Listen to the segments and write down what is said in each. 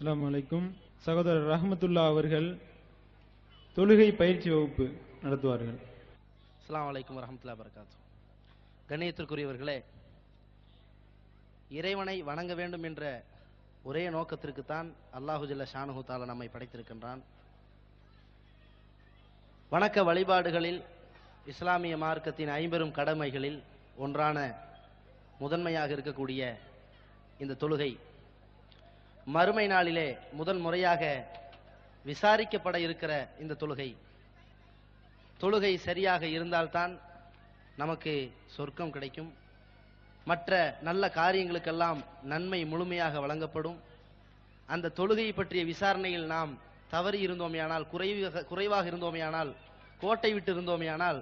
அஸ்லாம் வலைக்கும் சகோதரர் ரஹமத்துல்லா அவர்கள் தொழுகை பயிற்சி வகுப்பு நடத்துவார்கள். அஸ்லாம் அலைக்கும் வரஹ்மத்துல்லாஹி வரகாத்து கண்ணியத்திற்குரியவர்களே இறைவனை வணங்க வேண்டும் என்ற ஒரே நோக்கத்திற்குத்தான் அல்லாஹு ஜல்ல ஷானுஹு தாலா நம்மை படைத்திருக்கின்றான். வணக்க வழிபாடுகளில் இஸ்லாமிய மார்க்கத்தின் ஐம்பெரும் கடமைகளில் ஒன்றான முதன்மையாக இருக்கக்கூடிய இந்த தொழுகை மறுமை நாளிலே முதல் முறையாக விசாரிக்கப்பட இருக்கிற இந்த தொழுகை. தொழுகை சரியாக இருந்தால்தான் நமக்கு சொர்க்கம் கிடைக்கும். மற்ற நல்ல காரியங்களுக்கெல்லாம் நன்மை முழுமையாக வழங்கப்படும். அந்த தொழுகை பற்றிய விசாரணையில் நாம் தவறி இருந்தோமேயானால் குறைவாக குறைவாக இருந்தோமேயானால் கோட்டை விட்டு இருந்தோமேயானால்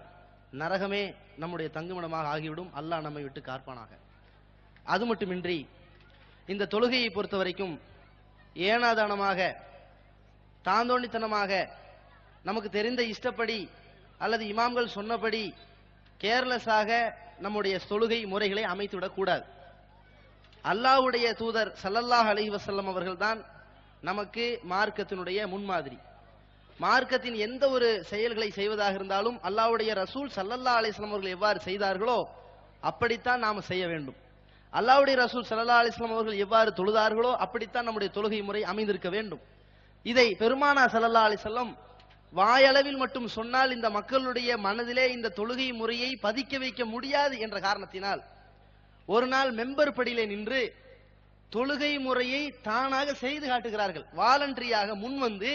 நரகமே நம்முடைய தங்குமிடமாக ஆகிவிடும். அல்லாஹ் நம்மை விட்டு காப்பானாக. அது மட்டுமின்றி இந்த தொழுகையை பொறுத்த வரைக்கும் ஏனாதானமாக தாந்தோண்டித்தனமாக நமக்கு தெரிந்த இஷ்டப்படி அல்லது இமாம்கள் சொன்னபடி கேர்லெஸ்ஸாக நம்முடைய தொழுகை முறைகளை அமைத்துவிடக்கூடாது கூடாது. அல்லாஹ்வுடைய தூதர் சல்லல்லாஹ் அலி வசல்லம் அவர்கள்தான் நமக்கு மார்க்கத்தினுடைய முன்மாதிரி. மார்க்கத்தின் எந்த ஒரு செயல்களை செய்வதாக இருந்தாலும் அல்லாவுடைய ரசூல் சல்லல்லா அலிஸ்லாம் அவர்கள் எவ்வாறு செய்தார்களோ அப்படித்தான் நாம் செய்ய வேண்டும். அல்லாவுடைய ரசூல் சல்லா அலிஸ்லாம் அவர்கள் எவ்வாறு தொழுதார்களோ அப்படித்தான் நம்முடைய தொழுகை முறை அமைந்திருக்க வேண்டும். இதை பெருமானா சல்லா அலிசல்லம் வாயளவில் மட்டும் சொன்னால் இந்த மக்களுடைய மனதிலே இந்த தொழுகை முறையை பதிக்க வைக்க முடியாது என்ற காரணத்தினால் ஒரு நாள் மெம்பர் படியிலே நின்று தொழுகை முறையை தானாக செய்து காட்டுகிறார்கள். வாலண்டரியாக முன் வந்து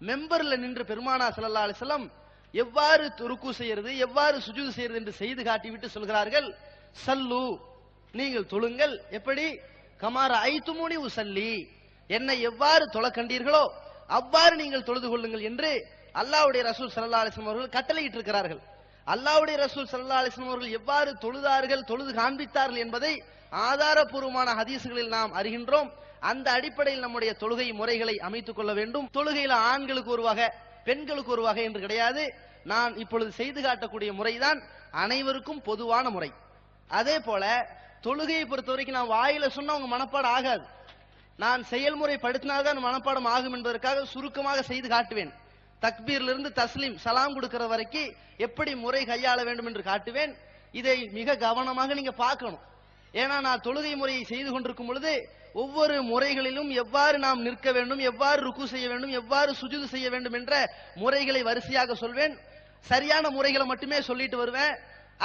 மெம்பர்ல நின்று பெருமானா சல்லா அலிசல்லம் எவ்வாறு துருக்கு செய்யறது எவ்வாறு சுஜூது செய்யறது என்று செய்து காட்டிவிட்டு சொல்கிறார்கள் சல்லு நீங்கள் தொழுங்கள். எப்படி? கமார ஐத்துமுனி உசல்லி. என்னை எவ்வாறு தொலைக்கண்டீர்களோ கண்டீர்களோ அவ்வாறு நீங்கள் தொழுது கொள்ளுங்கள் என்று அல்லாவுடைய ரசூல் சல்லா அலிஸ்லாம் அவர்கள் கட்டளையிட்டு இருக்கிறார்கள் அல்லாவுடைய ரசூல் சல்லா அலிஸ்லாம் அவர்கள் எவ்வாறு தொழுதார்கள் தொழுது காண்பித்தார்கள் என்பதை ஆதாரபூர்வமான ஹதீசுகளில் நாம் அறிகின்றோம். அந்த அடிப்படையில் நம்முடைய தொழுகை முறைகளை அமைத்துக் கொள்ள வேண்டும். தொழுகையில ஆண்களுக்கு ஒரு வகை பெண்களுக்கு ஒரு வகை என்று கிடையாது. நான் இப்பொழுது செய்து காட்டக்கூடிய முறைதான் அனைவருக்கும் பொதுவான முறை. அதே போல தொழுகையை பொறுத்த வரைக்கும் நான் வாயில சொன்னா உங்க மனப்பாடம் ஆகாது. நான் செயல்முறை படுத்தினால்தான் மனப்பாடம் ஆகும் என்பதற்காக சுருக்கமாக செய்து காட்டுவேன். தக்பீர்லிருந்து தஸ்லீம் சலாம் கொடுக்கிற வரைக்கும் எப்படி முறை கையாள வேண்டும் என்று காட்டுவேன். இதை மிக கவனமாக நீங்க பார்க்கணும். ஏன்னா நான் தொழுகை முறையை செய்து கொண்டிருக்கும் பொழுது ஒவ்வொரு முறைகளிலும் எவ்வாறு நாம் நிற்க வேண்டும் எவ்வாறு ருக்கு செய்ய வேண்டும் எவ்வாறு சுஜுது செய்ய வேண்டும் என்ற முறைகளை வரிசையாக சொல்வேன். சரியான முறைகளை மட்டுமே சொல்லிட்டு வருவேன்.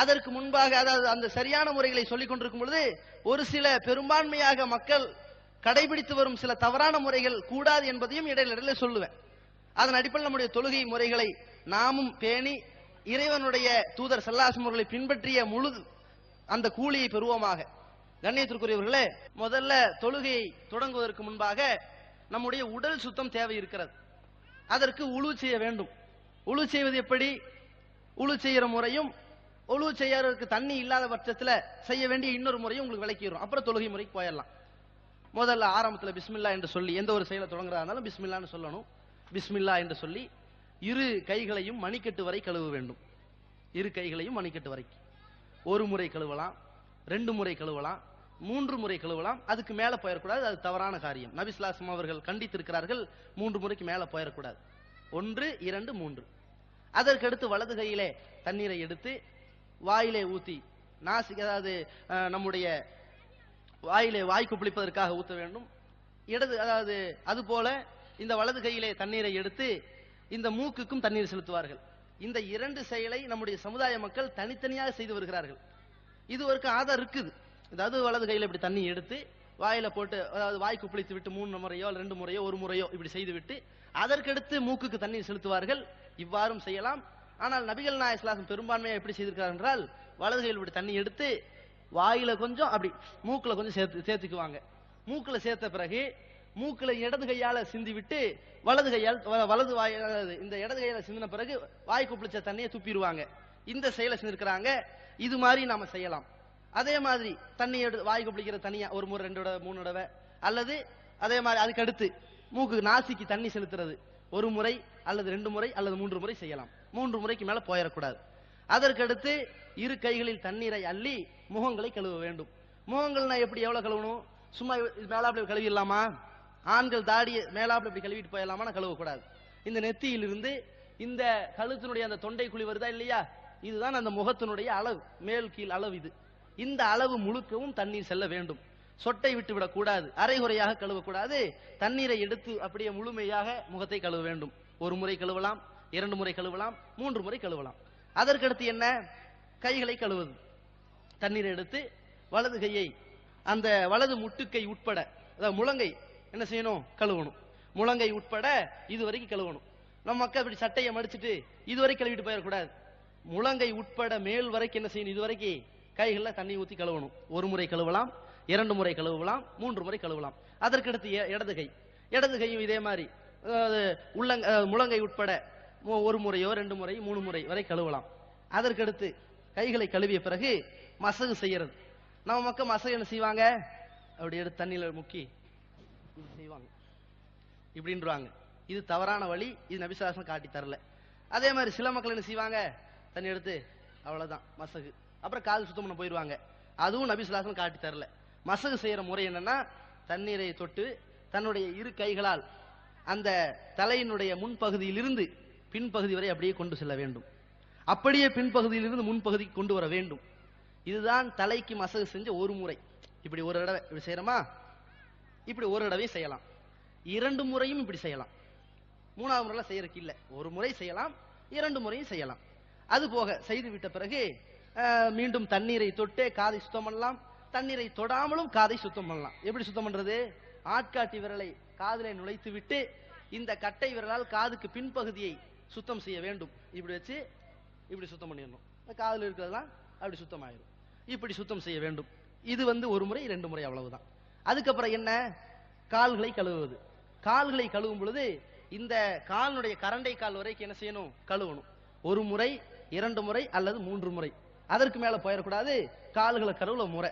அதற்கு முன்பாக அதாவது அந்த சரியான முறைகளை சொல்லிக் கொண்டிருக்கும் பொழுது ஒரு சில பெரும்பான்மையாக மக்கள் கடைபிடித்து வரும் சில தவறான முறைகள் கூடாது என்பதையும் இடையில இடையில சொல்லுவேன். அதன் அடிப்படையில் நம்முடைய தொழுகை முறைகளை நாமும் பேணி இறைவனுடைய தூதர் சல்லாசம் அவர்களை பின்பற்றிய முழு அந்த கூலியை பெறுவோமாக. கண்ணியத்திற்குரியவர்களே முதல்ல தொழுகையை தொடங்குவதற்கு முன்பாக நம்முடைய உடல் சுத்தம் தேவை இருக்கிறது அதற்கு உழு செய்ய வேண்டும். உழு செய்வது எப்படி? உழு செய்கிற முறையும் ஒழுவு செய்யறதுக்கு தண்ணி இல்லாத பட்சத்தில் செய்ய வேண்டிய இன்னொரு முறையும் உங்களுக்கு விளக்கிடும் அப்புறம் தொழுகை முறைக்கு போயிடலாம். முதல்ல ஆரம்பத்தில் பிஸ்மில்லா என்று சொல்லி எந்த ஒரு செயலை தொடங்குறதா இருந்தாலும் பிஸ்மில்லான்னு சொல்லணும். பிஸ்மில்லா என்று சொல்லி இரு கைகளையும் மணிக்கட்டு வரை கழுவ வேண்டும். இரு கைகளையும் மணிக்கட்டு வரைக்கும் ஒரு முறை கழுவலாம் ரெண்டு முறை கழுவலாம் மூன்று முறை கழுவலாம். அதுக்கு மேலே போயிடக்கூடாது அது தவறான காரியம். நபிஸ்லாசம் அவர்கள் கண்டித்திருக்கிறார்கள் மூன்று முறைக்கு மேலே போயிடக்கூடாது. ஒன்று இரண்டு மூன்று. அதற்கடுத்து வலது கையிலே தண்ணீரை எடுத்து வாயிலே ஊத்தி நாசிக் அதாவது நம்முடைய வாயிலே வாய் குப்பிளிப்பதற்காக ஊத்த வேண்டும். இடது அதாவது அது போல இந்த வலது கையிலே தண்ணீரை எடுத்து இந்த மூக்குக்கும் தண்ணீர் செலுத்துவார்கள். இந்த இரண்டு செயலை நம்முடைய சமுதாய மக்கள் தனித்தனியாக செய்து வருகிறார்கள். இது ஒரு ஆதார் இருக்குது. அதாவது வலது கையில் இப்படி தண்ணி எடுத்து வாயில போட்டு அதாவது வாய் குப்பிளித்து விட்டு மூணு முறையோ ரெண்டு முறையோ ஒரு முறையோ இப்படி செய்து விட்டு அதற்கடுத்து மூக்குக்கு தண்ணீர் செலுத்துவார்கள். இவ்வாறும் செய்யலாம். ஆனால் நபிகள் நாயஸ்லாசம் பெரும்பான்மையாக எப்படி செய்திருக்கிறார் என்றால் வலது கையில் இப்படி தண்ணி எடுத்து வாயில கொஞ்சம் அப்படி மூக்குல கொஞ்சம் சேர்த்து சேர்த்துக்குவாங்க. மூக்குல சேர்த்த பிறகு மூக்குல இடது கையால சிந்தி விட்டு வலது கையால் வ- வலது வாய் இந்த இடது கையால சிந்தின பிறகு வாய் குப்பிளிச்ச தண்ணியை துப்பிடுவாங்க. இந்த செயலை செஞ்சிருக்கிறாங்க. இது மாதிரி நாம செய்யலாம். அதே மாதிரி தண்ணி எடுத்து வாய் குப்பிளிக்கிற தனியா ஒரு முறை ரெண்டு தடவை மூணு தடவை அல்லது அதே மாதிரி அதுக்கு அடுத்து மூக்கு நாசிக்கு தண்ணி செலுத்துறது. ஒரு முறை அல்லது ரெண்டு முறை அல்லது மூன்று முறை செய்யலாம். மூன்று முறைக்கு மேல போயிடக்கூடாது. அதற்கடுத்து இரு கைகளில் தண்ணீரை அள்ளி முகங்களை கழுவ வேண்டும். முகங்கள்னா எப்படி எவ்வளவு கழுவணும்? சும்மா மேலாப்பில் கழுவிடலாமா? ஆண்கள் தாடியை மேலாப்பில் இப்படி கழுவிட்டு போயிடலாமா கழுவக்கூடாது. இந்த நெத்தியிலிருந்து இந்த கழுத்தினுடைய அந்த தொண்டை குழி வருதா இல்லையா? இதுதான் அந்த முகத்தினுடைய அளவு. மேல் கீழ் அளவு இது. இந்த அளவு முழுக்கவும் தண்ணீர் செல்ல வேண்டும். சொட்டை விட்டு விடக்கூடாது. அரைகுறையாக கழுவக்கூடாது. தண்ணீரை எடுத்து அப்படியே முழுமையாக முகத்தை கழுவ வேண்டும். ஒரு முறை கழுவலாம் இரண்டு முறை கழுவலாம் மூன்று முறை கழுவலாம். அதற்கடுத்து என்ன? கைகளை கழுவுது. தண்ணீரை எடுத்து வலது கையை அந்த வலது முட்டுக்கை உட்பட அதாவது முழங்கை என்ன செய்யணும்? கழுவணும். முழங்கை உட்பட இது வரைக்கும் கழுவணும். நம்ம மக்கள் இப்படி சட்டையை மடிச்சுட்டு இது வரைக்கும் கழுவிட்டு போயிடக்கூடாது. முழங்கை உட்பட மேல் வரைக்கும் என்ன செய்யணும்? இது வரைக்கும் கைகளில் தண்ணி ஊற்றி கழுவணும். ஒரு முறை கழுவலாம் இரண்டு முறை கழுவலாம் மூன்று முறை கழுவலாம். அதற்கடுத்து இடது கை. இடது கையும் இதே மாதிரி. உள்ளங்க முழங்கை உட்பட ஒரு முறையோ ரெண்டு முறை மூணு முறை வரை கழுவலாம். அதற்கடுத்து கைகளை கழுவிய பிறகு மசகு செய்யறது. நம்ம மக்கள் மசகு என்ன செய்வாங்க? அப்படி எடுத்து தண்ணியில் முக்கி செய்வாங்க. இப்படின்றாங்க. இது தவறான வழி. இது நபிசாசனம் காட்டி தரல. அதே மாதிரி சில மக்கள் என்ன செய்வாங்க? தண்ணி எடுத்து அவ்வளவுதான் மசகு. அப்புறம் கால் சுத்தம் பண்ண போயிடுவாங்க. அதுவும் நபிசுலாசனம் காட்டி தரல. மசகு செய்யற முறை என்னன்னா தண்ணீரை தொட்டு தன்னுடைய இரு கைகளால் அந்த தலையினுடைய முன்பகுதியிலிருந்து பின்பகுதி வரை அப்படியே கொண்டு செல்ல வேண்டும். அப்படியே பின்பகுதியிலிருந்து முன்பகுதிக்கு கொண்டு வர வேண்டும். இதுதான் தலைக்கு மசகு செஞ்ச ஒரு முறை. இப்படி ஒரு தடவை இப்படி செய்யறோமா? இப்படி ஒரு தடவை செய்யலாம். இரண்டு முறையும் இப்படி செய்யலாம். மூணாவது முறையில் செய்யறதுக்கு இல்லை. ஒரு முறை செய்யலாம் இரண்டு முறையும் செய்யலாம். அது போக செய்து விட்ட பிறகு மீண்டும் தண்ணீரை தொட்டு காதை சுத்தம் பண்ணலாம். தண்ணீரை தொடாமலும் காதை சுத்தம் பண்ணலாம். எப்படி சுத்தம் பண்றது? ஆட்காட்டி விரலை காதிலே நுழைத்து விட்டு இந்த கட்டை விரலால் காதுக்கு பின்பகுதியை சுத்தம் செய்ய வேண்டும். இப்படி வச்சு இப்படி சுத்தம் பண்ணிடணும். காதில் இருக்கிறதெல்லாம் அப்படி சுத்தம் ஆயிடும் இப்படி சுத்தம் செய்ய வேண்டும். இது வந்து ஒரு முறை ரெண்டு முறை அவ்வளவுதான். அதுக்கப்புறம் என்ன? கால்களை கழுவுவது. கால்களை கழுவும் பொழுது இந்த காலினுடைய கரண்டை கால் வரைக்கும் என்ன செய்யணும்? கழுவணும். ஒரு முறை இரண்டு முறை அல்லது மூன்று முறை. அதற்கு மேல போயிடக்கூடாது. கால்களை கழுவுல முறை.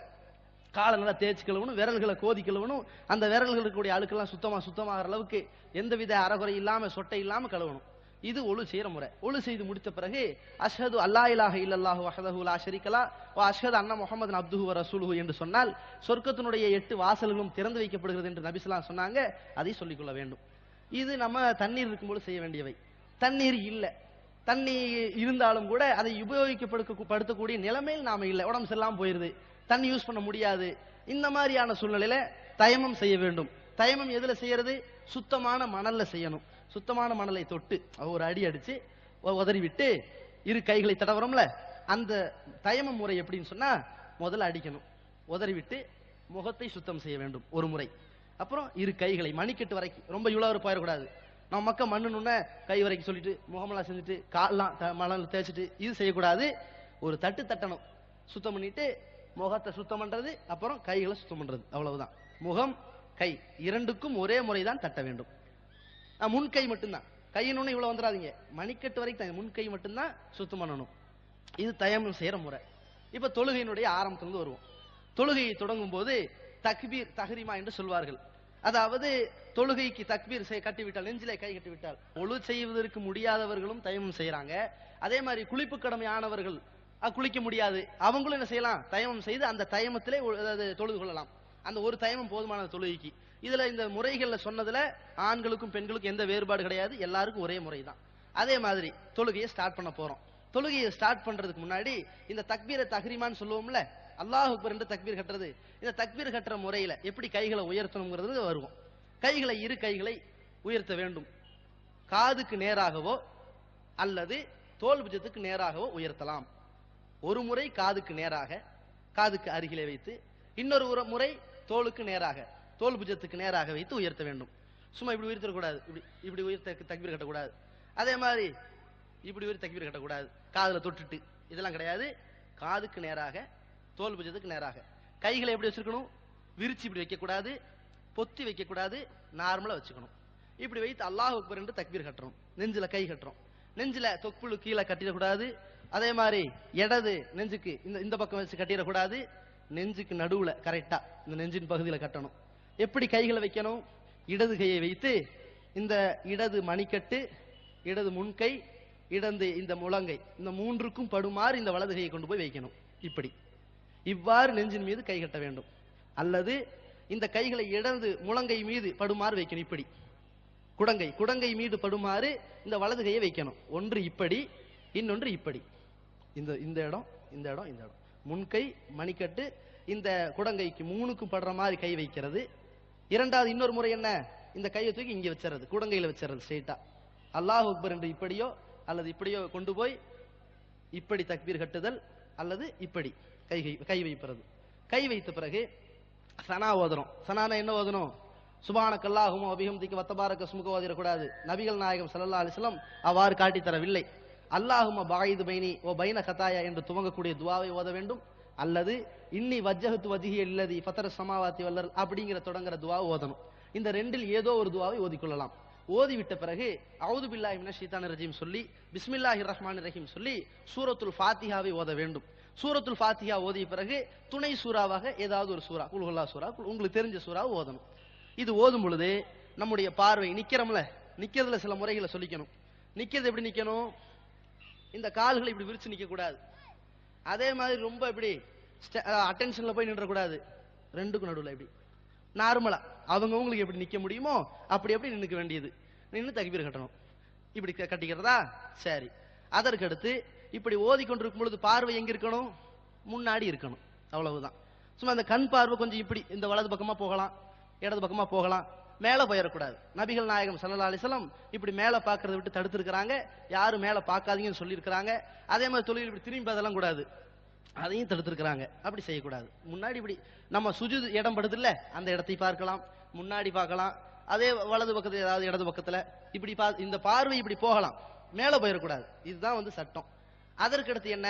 காலை நல்லா தேய்ச்சி கழுவணும் விரல்களை கோதி கழுவணும் அந்த விரல்கள் இருக்கக்கூடிய அழுக்கெல்லாம் சுத்தமா சுத்தமாகிற அளவுக்கு எந்தவித அறகுறை இல்லாமல் சொட்டை இல்லாமல் கழுவணும் இது ஒழு செய்கிற முறை. ஒழு செய்து முடித்த பிறகு அஷ்ஹது அல்லா இலாக இல்லல்லாஹு அஹதஹு லா ஷரீக்கலா ஓ அஷ்ஹது அன்ன முகமது அப்துஹு ரசூலுஹு என்று சொன்னால் சொர்க்கத்தினுடைய எட்டு வாசல்களும் திறந்து வைக்கப்படுகிறது என்று நபிஸ்லாம் சொன்னாங்க. அதை சொல்லிக்கொள்ள வேண்டும். இது நம்ம தண்ணீர் இருக்கும்போது செய்ய வேண்டியவை. தண்ணீர் இல்லை. தண்ணி இருந்தாலும் கூட அதை உபயோகிக்கப்படுத்த படுத்தக்கூடிய நிலைமையில் நாம இல்லை. உடம்பு சரியில்லாமல் போயிருது. தண்ணி யூஸ் பண்ண முடியாது. இந்த மாதிரியான சூழ்நிலையில தயமம் செய்ய வேண்டும். தயமம் எதுல செய்யறது? சுத்தமான மணல்ல செய்யணும். சுத்தமான மணலை தொட்டு ஒரு அடி அடிச்சு உதறி விட்டு இரு கைகளை தடவுறோம்ல அந்த தயமம் முறை எப்படின்னு சொன்னா முதல்ல அடிக்கணும். உதறி விட்டு முகத்தை சுத்தம் செய்ய வேண்டும் ஒரு முறை. அப்புறம் இரு கைகளை மணிக்கட்டு வரைக்கும் ரொம்ப இவ்வளவு போயிடக்கூடாது. நம்ம மக்க மண்ணுன்னு கை வரைக்கும் சொல்லிட்டு முகமெல்லாம் செஞ்சுட்டு கால்லாம் த- மணல் தேய்ச்சிட்டு இது செய்யக்கூடாது. ஒரு தட்டு தட்டணும். சுத்தம் பண்ணிட்டு முகத்தை சுத்தம் பண்றது அப்புறம் கைகளை சுத்தம் பண்றது. அவ்வளவுதான். முகம் கை. இரண்டுக்கும் ஒரே முறைதான் தட்ட வேண்டும். முன் கை மட்டும்தான். கையினு இவ்வளவு வந்துடாதீங்க. மணிக்கட்டு வரைக்கும் முன் கை மட்டும்தான் சுத்தம் பண்ணணும். இது தயமம் செய்யற முறை. இப்ப தொழுகையினுடைய ஆரம்பத்திலிருந்து வருவோம். தொழுகையை தொடங்கும் போது தக்பீர் தகரிமா என்று சொல்வார்கள். அதாவது தொழுகைக்கு தக்பீர் செய் கட்டிவிட்டால் நெஞ்சிலே கை கட்டிவிட்டால் ஒழு செய்வதற்கு முடியாதவர்களும் தயமம் செய்யறாங்க. அதே மாதிரி குளிப்பு கடமையானவர்கள் குளிக்க முடியாது. அவங்களும் என்ன செய்யலாம்? தயமம் செய்து அந்த தயமத்திலே தொழுது கொள்ளலாம். அந்த ஒரு தயமம் போதுமான தொழுகைக்கு. இதுல இந்த முறைகள்ல சொன்னதுல ஆண்களுக்கும் பெண்களுக்கும் எந்த வேறுபாடு கிடையாது. எல்லாருக்கும் ஒரே முறை தான். அதே மாதிரி தொழுகையை ஸ்டார்ட் பண்ண போறோம். தொழுகையை ஸ்டார்ட் பண்றதுக்கு முன்னாடி இந்த தக்பீரை தஹ்ரிமான்னு சொல்லுவோம்ல அல்லாஹ் அக்பர் என்று தக்பீர் கட்டுறது. இந்த தக்பீர் கட்டுற முறையில எப்படி கைகளை உயர்த்தணுங்கிறது வருவோம். கைகளை இரு கைகளை உயர்த்த வேண்டும். காதுக்கு நேராகவோ அல்லது தோல்புஜத்துக்கு நேராகவோ உயர்த்தலாம். ஒரு முறை காதுக்கு நேராக காதுக்கு அருகிலே வைத்து இன்னொரு முறை தோலுக்கு நேராக தோல் புஜத்துக்கு நேராக வைத்து உயர்த்த வேண்டும். சும்மா இப்படி உயர்த்தக்கூடாது. இப்படி இப்படி உயர்த்த தக்பீர் கட்டக்கூடாது. அதே மாதிரி இப்படி உயிர் தக்பீர் கட்டக்கூடாது. காதுல தொட்டுட்டு. இதெல்லாம் கிடையாது. காதுக்கு நேராக தோல் புஜத்துக்கு நேராக. கைகளை எப்படி வச்சிருக்கணும்? விரிச்சு இப்படி வைக்கக்கூடாது. பொத்தி வைக்கக்கூடாது. நார்மலா வச்சுக்கணும். இப்படி வைத்து அல்லாஹ் அக்பர் என்று தக்பீர் கட்டுறோம் நெஞ்சில் கை கட்டுறோம். நெஞ்சில தொப்புளு கீழே கட்டிடக்கூடாது. அதே மாதிரி இடது நெஞ்சுக்கு இந்த இந்த பக்கம் வச்சு கட்டிடக்கூடாது. நெஞ்சுக்கு நடுவுல கரெக்டா இந்த நெஞ்சின் பகுதியில கட்டணும். எப்படி கைகளை வைக்கணும்? இடது கையை வைத்து இந்த இடது மணிக்கட்டு இடது முன்கை இடது இந்த முழங்கை இந்த மூன்றுக்கும் படுமாறு இந்த வலது கையை கொண்டு போய் வைக்கணும். இப்படி. இவ்வாறு நெஞ்சின் மீது கை கட்ட வேண்டும். அல்லது இந்த கைகளை இடது முழங்கை மீது படுமாறு வைக்கணும். இப்படி. குடங்கை குடங்கை மீது படுமாறு இந்த வலது கையை வைக்கணும். ஒன்று இப்படி இன்னொன்று இப்படி. இந்த இந்த இடம் இந்த இடம் இந்த இடம். முன்கை மணிக்கட்டு இந்த குடங்கைக்கு மூணுக்கும் படுற மாதிரி கை வைக்கிறது. இரண்டாவது இன்னொரு முறை என்ன? இந்த கையை தூக்கி இங்கே வச்சிடறது குடங்கையில் வச்சிடறது ஸ்ட்ரெயிட்டா அல்லாஹ் அக்பர் என்று இப்படியோ அல்லது இப்படியோ கொண்டு போய் இப்படி தக்பீர் கட்டுதல் அல்லது இப்படி கை கை கை வைப்பது கை வைத்த பிறகு சனா ஓதணும். சனானா என்ன ஓதணும்? அபிகம் திக்கு வத்தபாரக்க சுமுக ஓதிடக்கூடாது. நபிகள் நாயகம் சல்லா அலைஹி அவ்வாறு காட்டித் தரவில்லை அல்லாஹும பாயிது பைனி ஓ பைன கதாயா என்று துவங்கக்கூடிய துவாவை ஓத வேண்டும். அல்லது இன்னி வஜ்ஜகத்து வஜ்ஹி இல்லதி ஃபத்தர சமாவாத்தி வல்லர் அப்படிங்கிற தொடங்குற துவாவை ஓதணும். இந்த ரெண்டில் ஏதோ ஒரு துவாவை ஓதிக்கொள்ளலாம். ஓதிவிட்ட பிறகு அவுது பில்லாஹி மினஷ் ஷைத்தானிர் ரஜீம் சொல்லி பிஸ்மில்லாஹி ரஹ்மான் ரஹீம் சொல்லி சூரத்துல் ஃபாத்திஹாவை ஓத வேண்டும். சூரத்துல் ஃபாத்திஹா ஓதிய பிறகு துணை சூறாவாக ஏதாவது ஒரு சூறா குல்ஹுல்லா சூறா குல்- உங்களுக்கு தெரிஞ்ச சூறாவை ஓதணும். இது ஓதும் பொழுது நம்முடைய பார்வை நிக்கிறோம்ல நிக்கிறதுல சில முறைகளை சொல்லிக்கணும். நிக்கிறது எப்படி நிக்கணும்? இந்த கால்களை இப்படி விரிச்சு நிற்க கூடாது. அதே மாதிரி ரொம்ப இப்படி அட்டென்ஷன்ல போய் நின்ற கூடாது. ரெண்டுக்கும் நடுவில் இப்படி. நார்மலா அவங்கவுங்களுக்கு எப்படி நிக்க முடியுமோ அப்படி எப்படி நின்னுக்க வேண்டியது. நின்று தகுப்பீர் கட்டணும். இப்படி க- கட்டிக்கிறதா? சரி. அதற்கு அடுத்து இப்படி ஓதிக்கொண்டிருக்கும் பொழுது பார்வை எங்க இருக்கணும்? முன்னாடி இருக்கணும். அவ்வளவுதான். சும்மா அந்த கண் பார்வை கொஞ்சம் இப்படி இந்த வலது பக்கமா போகலாம் இடது பக்கமா போகலாம். மேல போயிடக்கூடாது. நபிகள் நாயகம் சல்லா அலைஹி இப்படி மேல பாக்குறத விட்டு தடுத்திருக்கிறாங்க. யாரும் மேல பார்க்காதீங்கன்னு சொல்லியிருக்கிறாங்க. அதே மாதிரி தொழில் இப்படி திரும்பி அதெல்லாம் கூடாது. அதையும் தடுத்திருக்கிறாங்க. அப்படி செய்யக்கூடாது. முன்னாடி இப்படி நம்ம சுஜுது இடம் படுது இல்ல அந்த இடத்தை பார்க்கலாம். முன்னாடி பார்க்கலாம். அதே வலது பக்கத்துல ஏதாவது இடது பக்கத்துல இப்படி பா இந்த பார்வை இப்படி போகலாம். மேல போயிடக்கூடாது. இதுதான் வந்து சட்டம். அதற்கு அடுத்து என்ன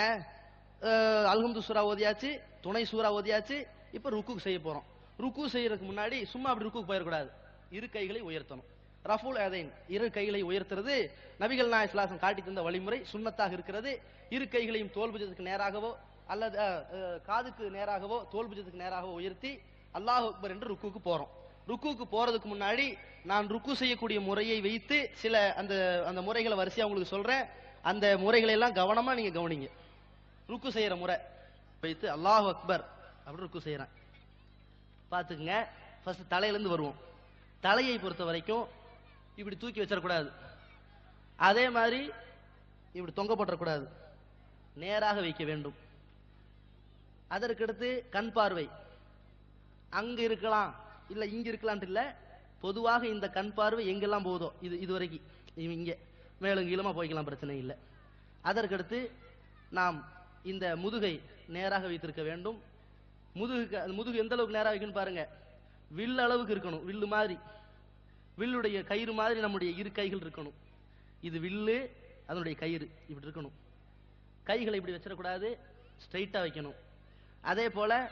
அல்ஹம்து சூரா ஓதியாச்சு துணை சூரா ஓதியாச்சு இப்ப ருக்கு செய்ய போறோம். ருக்கு செய்யறதுக்கு முன்னாடி சும்மா அப்படி ருக்கு போயிடக்கூடாது. இரு கைகளை உயர்த்தணும். ரஃபுல் அதைன் இரு கைகளை உயர்த்துறது நபிகள் நாயஸ்லாசம் காட்டி தந்த வழிமுறை சுண்ணத்தாக இருக்கிறது. இரு கைகளையும் தோல்புஜத்துக்கு நேராகவோ அல்லது காதுக்கு நேராகவோ தோல்புஜத்துக்கு நேராகவோ உயர்த்தி அல்லாஹ் அக்பர் என்று ருக்குக்கு போறோம். ருக்குக்கு போறதுக்கு முன்னாடி நான் ருக்கு செய்யக்கூடிய முறையை வைத்து சில அந்த அந்த முறைகளை வரிசையா உங்களுக்கு சொல்றேன். அந்த முறைகளை எல்லாம் கவனமா நீங்க கவனிங்க. ருக்கு செய்யற முறை. வைத்து அல்லாஹ் அக்பர் அப்படி ருக்கு செய்யறேன். பாத்துக்கங்க ஃபர்ஸ்ட் தலையிலேருந்து வருவோம். தலையை பொறுத்த வரைக்கும் இப்படி தூக்கி வச்சிடக்கூடாது. அதே மாதிரி இப்படி தொங்கப்பட்டுறக்கூடாது நேராக வைக்க வேண்டும். அதற்கடுத்து கண் பார்வை. அங்க இருக்கலாம் இல்ல இங்க இருக்கலான்ட்டு இல்ல பொதுவாக இந்த கண் பார்வை எங்கெல்லாம் போகுதோ இது இது வரைக்கும். இங்க மேலும் கீழமா போய்க்கலாம் பிரச்சனை இல்லை. அதற்கடுத்து நாம் இந்த முதுகை நேராக வைத்திருக்க வேண்டும். முதுகுக்கு அந்த முதுகு எந்த அளவுக்கு நேராக வைக்கணும் பாருங்க. வில் அளவுக்கு இருக்கணும் வில்லு மாதிரி. வில்லுடைய கயிறு மாதிரி நம்முடைய இரு கைகள் இருக்கணும். இது வில்லு அதனுடைய கயிறு இப்படி இருக்கணும். கைகளை இப்படி வச்சிடக்கூடாது ஸ்ட்ரைட்டாக வைக்கணும். அதே போல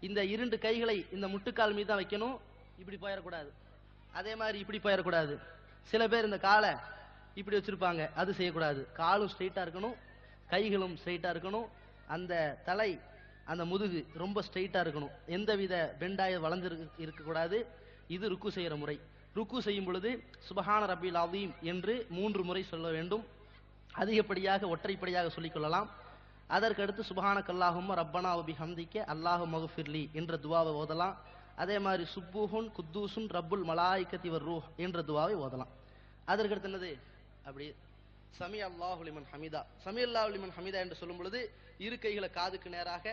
இந்த இரண்டு கைகளை இந்த முட்டுக்கால் மீது தான் வைக்கணும் இப்படி போயிடக்கூடாது. அதே மாதிரி இப்படி போயிடக்கூடாது. சில பேர் இந்த காலை இப்படி வச்சிருப்பாங்க அது செய்யக்கூடாது. காலும் ஸ்ட்ரைட்டாக இருக்கணும் கைகளும் ஸ்ட்ரைட்டாக இருக்கணும். அந்த தலை அந்த முதுகு ரொம்ப ஸ்ட்ரைட்டாக இருக்கணும். எந்தவித பெண்டாய வளர்ந்து இருக்கக்கூடாது. இது ருக்கு செய்கிற முறை. ருக்கு செய்யும் பொழுது சுபஹான ரபில் அதீம் என்று மூன்று முறை சொல்ல வேண்டும். அதிகப்படியாக ஒற்றைப்படியாக சொல்லிக்கொள்ளலாம் அதற்கடுத்து சுபஹான அல்லாஹும்ம ரப்பனா வபி ஹம்திக்க அல்லாஹு மகுஃபிர்லி என்ற துவாவை ஓதலாம். அதே மாதிரி சுப்புஹுன் குத்தூசுன் ரப்புல் மலாய்கத்தி வர் ரூஹ் என்ற துவாவை ஓதலாம். அதற்கடுத்து என்னது? அப்படி சமி அல்லாஹ் லிமன் ஹமிதா சமி அல்லாஹு லிமன் ஹமிதா என்று சொல்லும் பொழுது இரு கைகளை காதுக்கு நேராக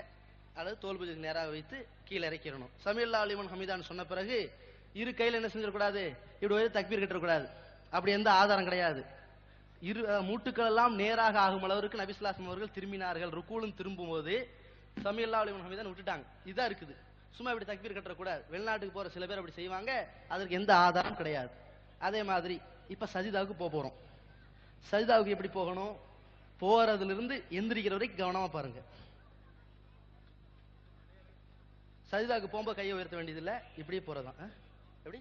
அல்லது தோல்பூஜைக்கு நேராக வைத்து கீழே இறக்கிடணும். சமீல்லா அலிமன் ஹமீதான் ஹமிதான்னு சொன்ன பிறகு இரு கையில என்ன செஞ்சிடக்கூடாது? இப்படி ஒரு தக்பீர் கட்டக்கூடாது. அப்படி எந்த ஆதாரம் கிடையாது. இரு மூட்டுக்கள் எல்லாம் நேராக ஆகும் அளவிற்கு நபிஸ்லாசம் அவர்கள் திரும்பினார்கள். ருக்கூலும் திரும்பும்போது சமீல்லா அலிமன் ஹமீதான் விட்டுட்டாங்க. இதான் இருக்குது. சும்மா இப்படி தக்பீர் கட்டக்கூடாது. வெளிநாட்டுக்கு போற சில பேர் அப்படி செய்வாங்க. அதற்கு எந்த ஆதாரம் கிடையாது. அதே மாதிரி இப்ப சஜிதாவுக்கு போக போறோம். சஜிதாவுக்கு எப்படி போகணும்? போறதுல இருந்து எந்திரிக்கிற வரைக்கும் கவனமா பாருங்க. சஜிதாக்கு போகும்போது கையை உயர்த்த வேண்டியதில்லை இப்படியே போறதான் எப்படி?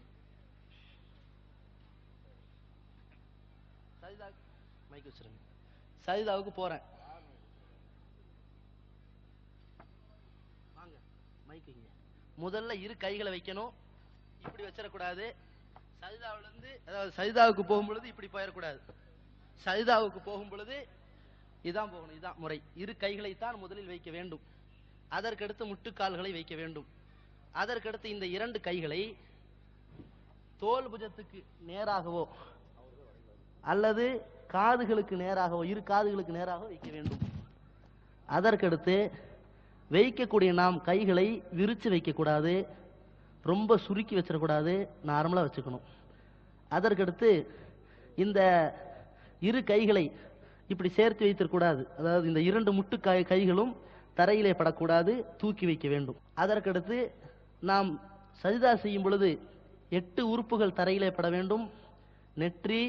சஜிதா மைக் வச்சிருங்க. சஜிதாவுக்கு போறேன். வாங்க மைக் வைங்க. முதல்ல இரு கைகளை வைக்கணும். இப்படி வச்சிடக்கூடாது. சஜிதாவுல இருந்து அதாவது சஜிதாவுக்கு போகும்பொழுது இப்படி போயிடக்கூடாது. சஜிதாவுக்கு போகும் பொழுது இதான் போகணும் இதான் முறை. இரு கைகளை தான் முதலில் வைக்க வேண்டும். அதற்கடுத்து முட்டுக்கால்களை வைக்க வேண்டும். அதற்கடுத்து இந்த இரண்டு கைகளை தோல் புஜத்துக்கு நேராகவோ அல்லது காதுகளுக்கு நேராகவோ இரு காதுகளுக்கு நேராகவோ வைக்க வேண்டும். அதற்கடுத்து வைக்கக்கூடிய நாம் கைகளை விரிச்சு வைக்கக்கூடாது. ரொம்ப சுருக்கி வச்சிடக்கூடாது. நார்மலாக வச்சுக்கணும். அதற்கடுத்து இந்த இரு கைகளை இப்படி சேர்த்து வைத்திருக்கூடாது அதாவது இந்த இரண்டு முட்டு கை கைகளும் தரையிலே படக்கூடாது தூக்கி வைக்க வேண்டும். அதற்கடுத்து நாம் சஜிதா செய்யும் பொழுது எட்டு உறுப்புகள் தரையிலே பட வேண்டும். நெற்றி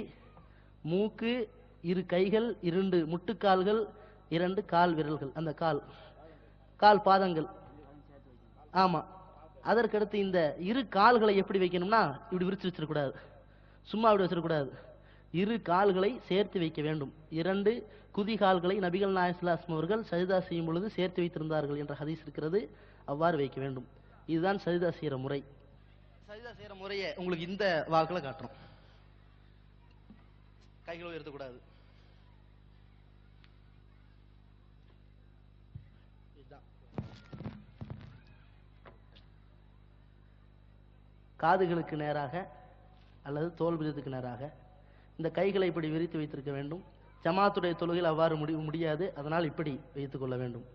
மூக்கு இரு கைகள் இரண்டு முட்டுக்கால்கள் இரண்டு கால் விரல்கள். அந்த கால் கால் பாதங்கள். ஆமாம் அதற்கடுத்து இந்த இரு கால்களை எப்படி வைக்கணும்னா இப்படி விரிச்சு வச்சிடக்கூடாது. சும்மா இப்படி வச்சிடக்கூடாது. இரு கால்களை சேர்த்து வைக்க வேண்டும். இரண்டு குதிகால்களை நபிகள் நாயஸ்லாஸ்ம் அவர்கள் சஜிதா செய்யும் பொழுது சேர்த்து வைத்திருந்தார்கள் என்ற ஹதீஸ் இருக்கிறது. அவ்வாறு வைக்க வேண்டும். இதுதான் சஜிதா செய்யற முறை. சஜிதா செய்யற முறையை உங்களுக்கு இந்த வாக்குல காட்டுறோம் கைகளை உயர்த்தக்கூடாது காதுகளுக்கு நேராக அல்லது தோல்பிதத்துக்கு நேராக இந்த கைகளை இப்படி விரித்து வைத்திருக்க வேண்டும். ஜமாத்துடைய தொழுகையில் அவ்வாறு முடி முடியாது. அதனால் இப்படி வைத்துக் கொள்ள வேண்டும்.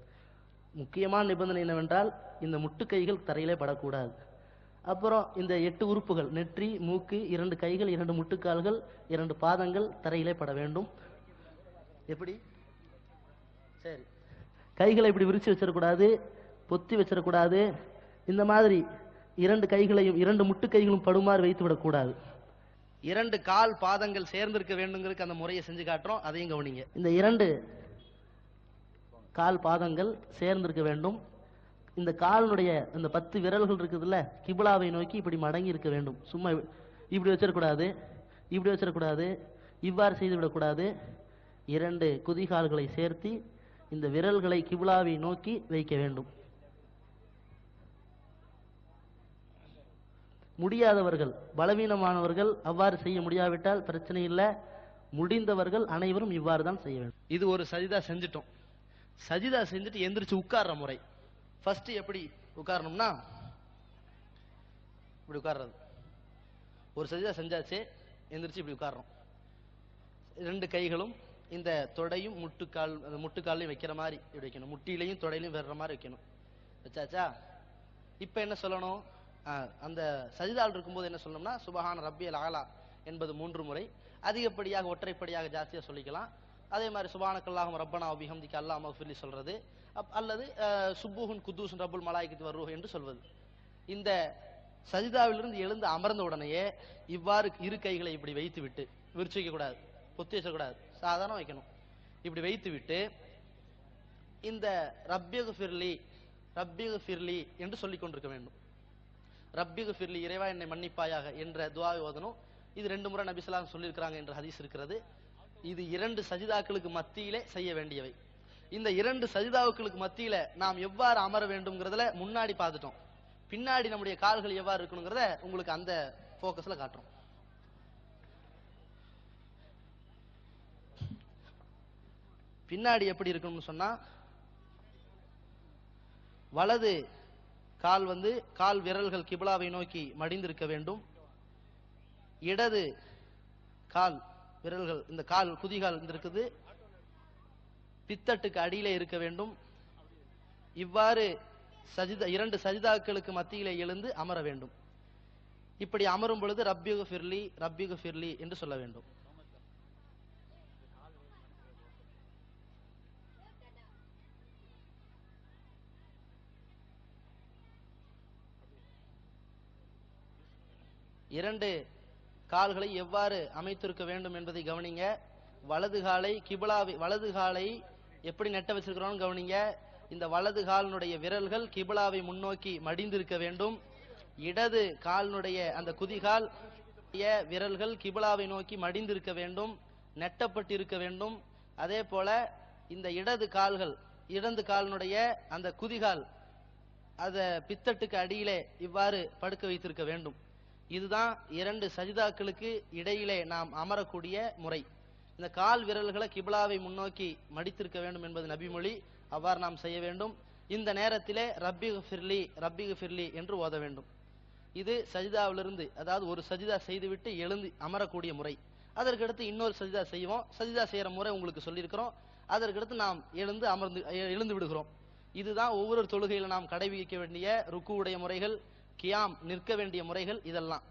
முக்கியமான நிபந்தனை என்னவென்றால் இந்த முட்டுக்கைகள் தரையிலே படக்கூடாது. அப்புறம் இந்த எட்டு உறுப்புகள் நெற்றி மூக்கு இரண்டு கைகள் இரண்டு முட்டுக்கால்கள் இரண்டு பாதங்கள் தரையிலே பட வேண்டும். எப்படி? சரி. கைகளை இப்படி விரிச்சு வச்சிடக்கூடாது பொத்தி வச்சிடக்கூடாது. இந்த மாதிரி இரண்டு கைகளையும் இரண்டு முட்டு கைகளும் படுமாறு வைத்து விடக்கூடாது இரண்டு கால் பாதங்கள் சேர்ந்திருக்க வேண்டுங்கிறதுக்கு அந்த முறையை செஞ்சு காட்டுறோம். அதையும் கவனிங்க. இந்த இரண்டு கால் பாதங்கள் சேர்ந்திருக்க வேண்டும். இந்த காலினுடைய இந்த பத்து விரல்கள் இருக்குதுல்ல கிபிலாவை நோக்கி இப்படி மடங்கி இருக்க வேண்டும். சும்மா இப்படி வச்சிடக்கூடாது இப்படி வச்சிடக்கூடாது இவ்வாறு செய்து விடக்கூடாது. இரண்டு குதிகால்களை சேர்த்து இந்த விரல்களை கிபிலாவை நோக்கி வைக்க வேண்டும். முடியாதவர்கள் பலவீனமானவர்கள் அவ்வாறு செய்ய முடியாவிட்டால் பிரச்சனை இல்லை. முடிந்தவர்கள் அனைவரும் இவ்வாறு தான் செய்ய வேண்டும். இது ஒரு சஜிதா செஞ்சுட்டோம். சஜிதா செஞ்சுட்டு எந்திரிச்சு உட்கார்ற முறை. ஃபர்ஸ்ட் எப்படி உட்காரணும்னா இப்படி உட்கார்றது. ஒரு சஜிதா செஞ்சாச்சு எந்திரிச்சு இப்படி உட்கார்றோம். ரெண்டு கைகளும் இந்த தொடையும் முட்டுக்கால் அந்த முட்டுக்காலையும் வைக்கிற மாதிரி இப்படி வைக்கணும். முட்டிலையும் தொடையிலையும் வர்ற மாதிரி வைக்கணும். வச்சாச்சா? இப்போ என்ன சொல்லணும்? அந்த சஜிதால் இருக்கும்போது என்ன சொல்லணும்னா சுபஹான ரப்பியல் ஆலா என்பது மூன்று முறை. அதிகப்படியாக ஒற்றைப்படியாக ஜாஸ்தியாக சொல்லிக்கலாம். அதே மாதிரி சுபானக்கல்லாஹும் ரப்பனா அபிஹம்திக்கு அல்லா மஃபிர்லி சொல்றது. அப்- அல்லது சுப்புஹுன் குத்தூசன் ரபுல் மலாய்க்கு வருவோம் என்று சொல்வது. இந்த சஜிதாவிலிருந்து எழுந்து அமர்ந்த உடனேயே இவ்வாறு இரு கைகளை இப்படி வைத்து விட்டு விரிச்சு கூடாது பொத்தி வச்சக்கூடாது சாதாரணம் வைக்கணும். இப்படி வைத்து விட்டு இந்த ரப்பியகு ஃபிர்லி ரப்பியகு ஃபிர்லி என்று சொல்லிக் கொண்டிருக்க வேண்டும். ரப்பிகு ஃபிர்லி இறைவா என்னை மன்னிப்பாயாக என்ற துவாவை ஓதனும் இது ரெண்டு முறை நபிசலாம் சொல்லியிருக்கிறாங்க என்ற ஹதீஸ் இருக்கிறது. இது இரண்டு சஜிதாக்களுக்கு மத்தியிலே செய்ய வேண்டியவை. இந்த இரண்டு சஜிதாவுக்களுக்கு மத்தியில நாம் எவ்வாறு அமர வேண்டும்ங்கிறதுல முன்னாடி பார்த்துட்டோம். பின்னாடி நம்முடைய கால்கள் எவ்வாறு இருக்கணுங்கிறத உங்களுக்கு அந்த போக்கஸ்ல காட்டுறோம். பின்னாடி எப்படி இருக்கணும்னு சொன்னா வலது கால் வந்து கால் விரல்கள் கிபிலாவை நோக்கி மடிந்திருக்க வேண்டும். இடது கால் விரல்கள் இந்த கால் குதிகால் இருக்குது. பித்தட்டுக்கு அடியிலே இருக்க வேண்டும். இவ்வாறு சஜிதா இரண்டு சஜிதாக்களுக்கு மத்தியிலே எழுந்து அமர வேண்டும். இப்படி அமரும் பொழுது ரப்பியுக ஃபிர்லி ரப்பியுக ஃபிர்லி என்று சொல்ல வேண்டும். இரண்டு கால்களை எவ்வாறு அமைத்திருக்க வேண்டும் என்பதை கவனிங்க. வலது காலை கிபிலாவை வலது காலை எப்படி நெட்ட வச்சிருக்கிறோம்னு கவனிங்க. இந்த வலது காலினுடைய விரல்கள் கிபிலாவை முன்னோக்கி மடிந்திருக்க வேண்டும். இடது காலினுடைய அந்த குதிகால் விரல்கள் கிபிலாவை நோக்கி மடிந்திருக்க வேண்டும் நெட்டப்பட்டிருக்க வேண்டும். அதே போல இந்த இடது கால்கள் இடது காலினுடைய அந்த குதிகால் அத பித்தட்டுக்கு அடியிலே இவ்வாறு படுக்க வைத்திருக்க வேண்டும். இதுதான் இரண்டு சஜிதாக்களுக்கு இடையிலே நாம் அமரக்கூடிய முறை. இந்த கால் விரல்களை கிபிலாவை முன்னோக்கி மடித்திருக்க வேண்டும் என்பது நபிமொழி. அவ்வாறு நாம் செய்ய வேண்டும். இந்த நேரத்திலே ரப்பி ஃபிர்லி ரப்பி ஃபிர்லி என்று ஓத வேண்டும். இது சஜிதாவிலிருந்து அதாவது ஒரு சஜிதா செய்துவிட்டு எழுந்து அமரக்கூடிய முறை. அதற்கடுத்து இன்னொரு சஜிதா செய்வோம். சஜிதா செய்கிற முறை உங்களுக்கு சொல்லியிருக்கிறோம். அதற்கடுத்து நாம் எழுந்து அமர்ந்து எ- எழுந்து விடுகிறோம். இதுதான் ஒவ்வொரு தொழுகையில் நாம் கடைபிடிக்க வேண்டிய ருக்கு உடைய முறைகள். கியாம் நிற்க வேண்டிய முறைகள் இதெல்லாம்.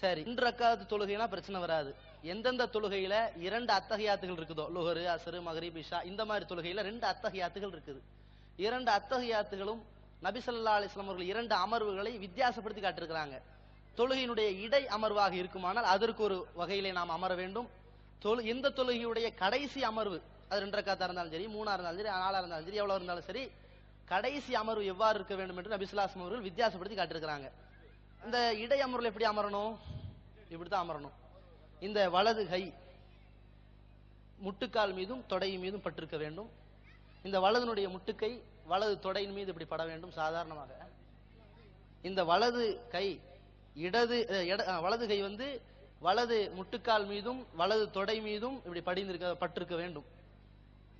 சரி இன்று ரக்காத்து தொழுகைனா பிரச்சனை வராது. எந்தெந்த தொழுகையில இரண்டு அத்தகையாத்துகள் இருக்குதோ லுஹரு அசரு மகரிப் இஷா இந்த மாதிரி தொழுகையில ரெண்டு அத்தகையாத்துகள் இருக்குது. இரண்டு அத்தகையாத்துகளும் நபிசல்லா அலிஸ்லாம் அவர்கள் இரண்டு அமர்வுகளை வித்தியாசப்படுத்தி காட்டியிருக்கிறாங்க. தொழுகையினுடைய இடை அமர்வாக இருக்குமானால் அதற்கு ஒரு வகையிலே நாம் அமர வேண்டும். தொழு எந்த தொழுகையுடைய கடைசி அமர்வு அது ரெண்டரை காத்தா இருந்தாலும் சரி மூணா இருந்தாலும் சரி நாலா இருந்தாலும் சரி எவ்வளவு இருந்தாலும் சரி கடைசி அமர்வு எவ்வாறு இருக்க வேண்டும் என்று நபி அவர்கள் வித்தியாசப்படுத்தி காட்டியிருக்கிறாங்க. இந்த இடை அமர்வுல எப்படி அமரணும்? இப்படித்தான் அமரணும். இந்த வலது கை முட்டுக்கால் மீதும் தொடையின் மீதும் பட்டிருக்க வேண்டும். இந்த வலதுனுடைய முட்டுக்கை வலது தொடையின் மீது இப்படி பட வேண்டும் சாதாரணமாக. இந்த வலது கை இடது வலது கை வந்து வலது முட்டுக்கால் மீதும் வலது தொடை மீதும் இப்படி படிந்திருக்க பட்டிருக்க வேண்டும்.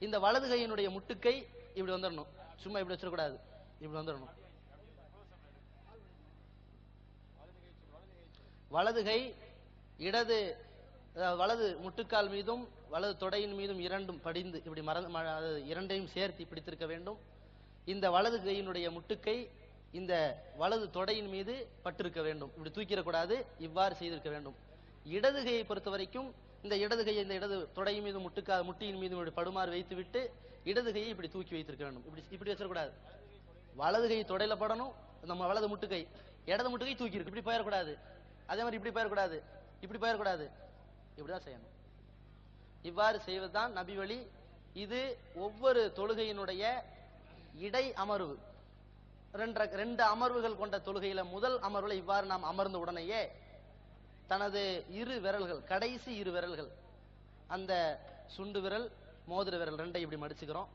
இந்த வலது கையினுடைய முட்டுக்கை இப்படி வந்துடணும் சும்மா இப்படி வச்சிடக்கூடாது. இப்படி வந்துடணும். வலது கை இடது வலது முட்டுக்கால் மீதும் வலது தொடையின் மீதும் இரண்டும் படிந்து இப்படி மறந்து இரண்டையும் சேர்த்து பிடித்திருக்க வேண்டும். இந்த வலது கையினுடைய முட்டுக்கை இந்த வலது தொடையின் மீது பட்டிருக்க வேண்டும். இப்படி தூக்கிடக்கூடாது இவ்வாறு செய்திருக்க வேண்டும். இடது கையை பொறுத்த வரைக்கும் இந்த இடது கையை இந்த இடது தொடை மீது முட்டுக்கா முட்டியின் மீது படுமாறு வைத்துவிட்டு இடது கையை இப்படி தூக்கி வைத்திருக்க வேண்டும். இப்படி இப்படி வச்சிடக்கூடாது. வலது கை தொடையில படணும். நம்ம வலது முட்டுக்கை இடது முட்டுக்கை தூக்கி இருக்கு இப்படி போயிடக்கூடாது. அதே மாதிரி இப்படி போயிடக்கூடாது. இப்படி போயிடக்கூடாது. இப்படிதான் செய்யணும். இவ்வாறு செய்வதுதான் நபி வழி. இது ஒவ்வொரு தொழுகையினுடைய இடை அமர்வு. ரெண்டு ரெண்டு அமர்வுகள் கொண்ட தொழுகையில முதல் அமர்வுல இவ்வாறு நாம் அமர்ந்த உடனேயே தனது இரு விரல்கள் கடைசி இரு விரல்கள் அந்த சுண்டு விரல் மோதிர விரல் ரெண்டை இப்படி மடிச்சுக்கிறோம்.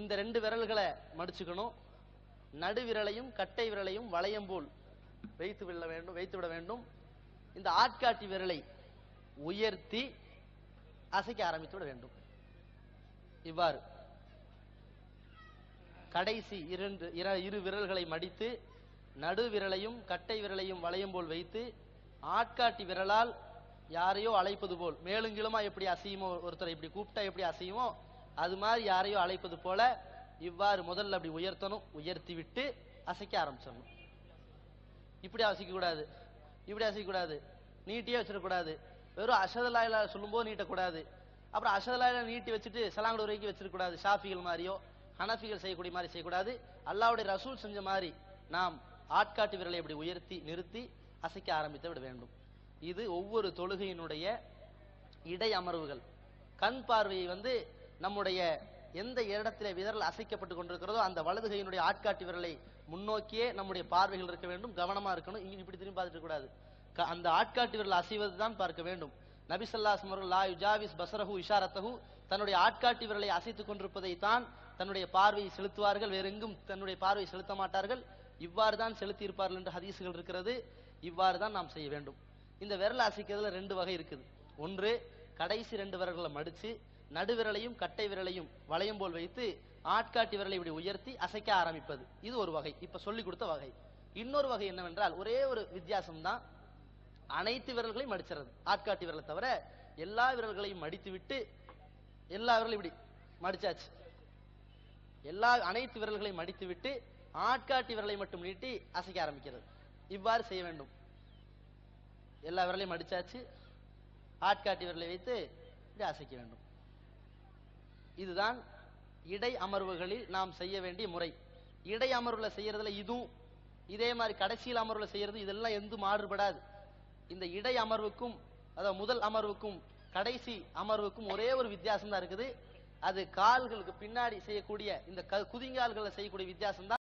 இந்த ரெண்டு விரல்களை மடிச்சுக்கணும். நடு விரலையும் கட்டை விரலையும் வளையம் போல் வைத்து விட வேண்டும் வைத்து விட வேண்டும். இந்த ஆட்காட்டி விரலை உயர்த்தி அசைக்க ஆரம்பித்து விட வேண்டும். இவ்வாறு. கடைசி இரண்டு இரு விரல்களை மடித்து நடு விரலையும் கட்டை விரலையும் வளையம் போல் வைத்து ஆட்காட்டி விரலால் யாரையோ அழைப்பது போல். மேலும் கீழுமா எப்படி அசையுமோ ஒருத்தரை இப்படி கூப்பிட்டா எப்படி அசையுமோ அது மாதிரி யாரையோ அழைப்பது போல இவ்வாறு முதல்ல அப்படி உயர்த்தணும் உயர்த்தி விட்டு அசைக்க ஆரம்பிச்சிடணும். இப்படி அசைக்க கூடாது இப்படி அசைக்க கூடாது நீட்டியே வச்சிடக்கூடாது. வெறும் அசதலாயில சொல்லும்போது நீட்டக்கூடாது. அப்புறம் அசதலாயில நீட்டி வச்சுட்டு சலாங்கடு வரைக்கும் வச்சிருக்கூடாது ஷாஃபிகள் மாதிரியோ ஹனஃபிகள் செய்யக்கூடிய மாதிரி செய்யக்கூடாது. அல்லாவுடைய ரசூல் செஞ்ச மாதிரி நாம் ஆட்காட்டு விரலை இப்படி உயர்த்தி நிறுத்தி அசைக்க ஆரம்பித்து விட வேண்டும். இது ஒவ்வொரு தொழுகையினுடைய இடை அமர்வுகள் கண் பார்வையை வந்து நம்முடைய எந்த இடத்துல விரல் அசைக்கப்பட்டு கொண்டிருக்கிறதோ அந்த வலதுகையினுடைய ஆட்காட்டி விரலை முன்னோக்கியே நம்முடைய பார்வைகள் இருக்க வேண்டும் கவனமா இருக்கணும். இங்க இப்படி திரும்பி பார்த்துட்டு கூடாது அந்த ஆட்காட்டி விரல் அசைவது தான் பார்க்க வேண்டும். நபிசல்லாஸ் அவர்கள் லா யுஜாவிஸ் பசரஹு இஷாரத்தஹு. தன்னுடைய ஆட்காட்டி விரலை அசைத்துக் கொண்டிருப்பதை தான் தன்னுடைய பார்வையை செலுத்துவார்கள். வேற எங்கும் தன்னுடைய பார்வையை செலுத்த மாட்டார்கள். இவ்வாறு தான் செலுத்தியிருப்பார்கள் என்று ஹதீசுகள் இருக்கிறது. இவ்வாறு தான் நாம் செய்ய வேண்டும். இந்த விரல் அசைக்கிறதுல ரெண்டு வகை இருக்குது. ஒன்று கடைசி ரெண்டு விரல்களை மடிச்சு நடுவிரலையும் கட்டை விரலையும் வளையம் போல் வைத்து ஆட்காட்டி விரலை இப்படி உயர்த்தி அசைக்க ஆரம்பிப்பது. இது ஒரு வகை. இப்ப சொல்லி கொடுத்த வகை. இன்னொரு வகை என்னவென்றால் ஒரே ஒரு வித்தியாசம் தான் அனைத்து விரல்களையும் மடிச்சிறது. ஆட்காட்டி விரலை தவிர எல்லா விரல்களையும் மடித்து விட்டு எல்லா விரலும் இப்படி மடிச்சாச்சு. எல்லா அனைத்து விரல்களையும் மடித்து விட்டு ஆட்காட்டி விரலை மட்டும் நீட்டி அசைக்க ஆரம்பிக்கிறது. இவ்வாறு செய்ய வேண்டும். எல்லா விரலையும் அடிச்சாச்சு. ஆட்காட்டி விரலை வைத்து இப்படி அசைக்க வேண்டும். இதுதான் இடை அமர்வுகளில் நாம் செய்ய வேண்டிய முறை. இடை அமர்வுல செய்யறதுல இதுவும் இதே மாதிரி கடைசியில் அமர்வுல செய்யறது இதெல்லாம் எந்த மாறுபடாது. இந்த இடை அமர்வுக்கும் அதாவது முதல் அமர்வுக்கும் கடைசி அமர்வுக்கும் ஒரே ஒரு வித்தியாசம் தான் இருக்குது. அது கால்களுக்கு பின்னாடி செய்யக்கூடிய இந்த க- குதிங்கால்களை செய்யக்கூடிய வித்தியாசம் தான்